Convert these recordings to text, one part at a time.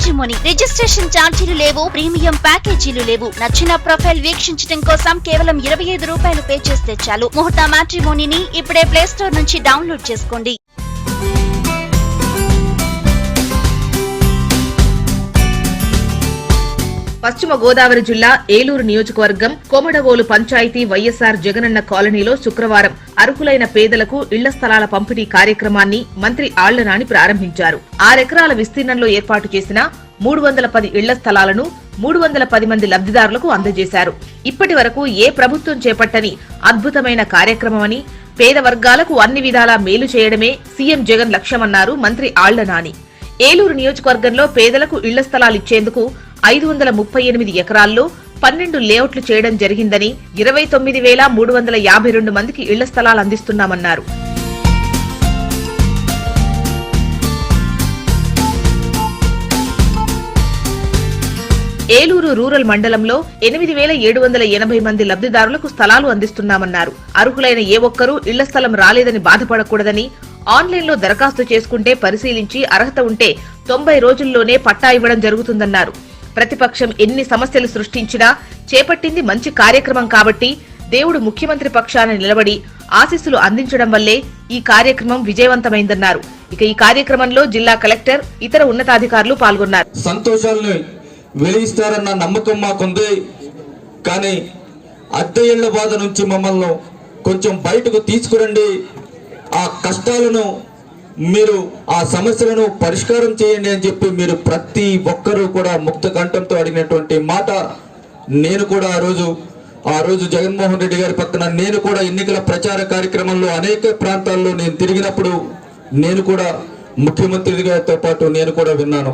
Matrimony registration ఛార్జీలు లేవు premium ప్యాకేజీలు లేవు. నచ్చిన ప్రొఫైల్ వీక్షించడం కోసం కేవలం ఇరవై ఐదు రూపాయలు పే చేస్తే చాలు. ముహూర్త మ్యాట్రిమోనిని ఇప్పుడే ప్లే స్టోర్ నుంచి డౌన్లోడ్ చేసుకోండి. పశ్చిమ గోదావరి జిల్లా ఏలూరు నియోజకవర్గం కోమడవోలు పంచాయతీ వైఎస్ఆర్ జగనన్న కాలనీలో శుక్రవారం అర్హులైన పేదలకు ఇళ్ళ స్థలాల పంపిణీ కార్యక్రమాన్ని మంత్రి ఆళ్ళనాని ప్రారంభించారు. ఆరెకరాల విస్తీర్ణంలో ఏర్పాటు చేసిన మూడు వందల పది ఇళ్ళ స్థలాలను మూడు వందల పది మంది లబ్ధిదారులకు అందజేశారు. ఇప్పటి వరకు ఏ ప్రభుత్వం చేపట్టని అద్భుతమైన కార్యక్రమమని పేద వర్గాలకు అన్ని విధాలా మేలు చేయడమే సీఎం జగన్ లక్ష్యమన్నారు మంత్రి ఆళ్ళనాని. ఏలూరు నియోజకవర్గంలో పేదలకు ఇళ్ళ స్థలాలిచ్చేందుకు ఐదు వందల ముప్పై ఎనిమిది ఎకరాల్లో పన్నెండు లేఅవుట్లు చేయడం జరిగిందని ఇరవై తొమ్మిది వేల మూడు వందల యాభై రెండు మందికి ఇళ్ళ స్థలాలు అందిస్తున్నామన్నారు. ఏలూరు రూరల్ మండలంలో ఎనిమిది వేల ఏడు వందల ఎనభై మంది లబ్ధిదారులకు స్థలాలు అందిస్తున్నామన్నారు. అర్హులైన ఏ ఒక్కరూ ఇళ్ళ స్థలం రాలేదని బాధపడకూడదని ఆన్లైన్లో దరఖాస్తు చేసుకుంటే పరిశీలించి అర్హత ఉంటే తొంభై రోజుల్లోనే పట్టా ఇవ్వడం జరుగుతుందన్నారు. ప్రతిపక్షం ఎన్ని సమస్యలు సృష్టించినా చేపట్టింది మంచి కార్యక్రమం కాబట్టి దేవుడు ముఖ్యమంత్రి పక్షాన నిలబడి ఆశీస్సులు అందించడం వల్లే ఈ కార్యక్రమం విజయవంతమైందన్నారు. ఇక ఈ కార్యక్రమంలో జిల్లా కలెక్టర్ ఇతర ఉన్నతాధికారులు పాల్గొన్నారు. సంతోషాలను వెలిగిస్తారన్న నమ్మకం మాకుంది. కానీ అద్దె ఇళ్ళ బాధ నుంచి మమ్మల్ని కొంచెం బయటకు తీసుకురండి. ఆ కష్టాలను మీరు ఆ సమస్యలను పరిష్కారం చేయండి అని చెప్పి మీరు ప్రతి ఒక్కరూ కూడా ముక్త కంఠంతో అడిగినటువంటి మాట నేను కూడా ఆ రోజు ఆ రోజు జగన్మోహన్ రెడ్డి గారి పక్కన నేను కూడా ఎన్నికల ప్రచార కార్యక్రమంలో అనేక ప్రాంతాల్లో నేను తిరిగినప్పుడు నేను కూడా ముఖ్యమంత్రి గారితో పాటు నేను కూడా విన్నాను.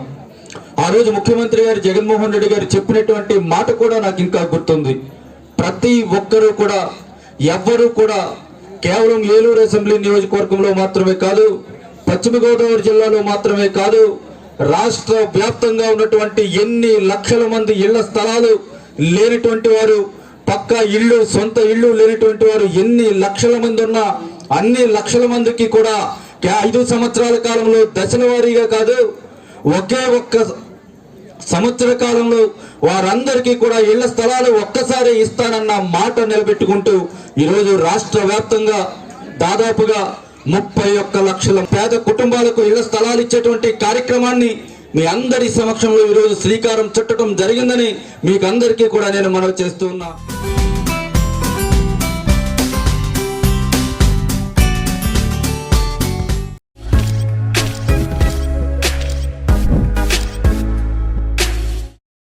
ఆ రోజు ముఖ్యమంత్రి గారు జగన్మోహన్ రెడ్డి గారు చెప్పినటువంటి మాట కూడా నాకు ఇంకా గుర్తుంది. ప్రతి ఒక్కరూ కూడా ఎవ్వరూ కూడా కేవలం ఏలూరు అసెంబ్లీ నియోజకవర్గంలో మాత్రమే కాదు పశ్చిమ గోదావరి జిల్లాలో మాత్రమే కాదు రాష్ట్ర వ్యాప్తంగా ఉన్నటువంటి ఎన్ని లక్షల మంది ఇళ్ళ స్థలాలు లేనటువంటి వారు పక్కా ఇళ్ళు సొంత ఇళ్ళు లేనటువంటి వారు ఎన్ని లక్షల మంది ఉన్నా అన్ని లక్షల మందికి కూడా ఐదు సంవత్సరాల కాలంలో దశల వారీగా కాదు ఒకే ఒక్క సంవత్సర కాలంలో వారందరికీ కూడా ఇళ్ళ స్థలాలు ఒక్కసారి ఇస్తానన్న మాట నిలబెట్టుకుంటూ ఈరోజు రాష్ట్ర వ్యాప్తంగా దాదాపుగా ముప్పై ఒక్క లక్షల పేద కుటుంబాలకు ఇళ్ళ స్థలాలు ఇచ్చేటువంటి కార్యక్రమాన్ని మీ అందరి సమక్షంలో ఈరోజు శ్రీకారం చుట్టడం జరిగిందని మీకు అందరికీ కూడా నేను మనవి చేస్తున్నా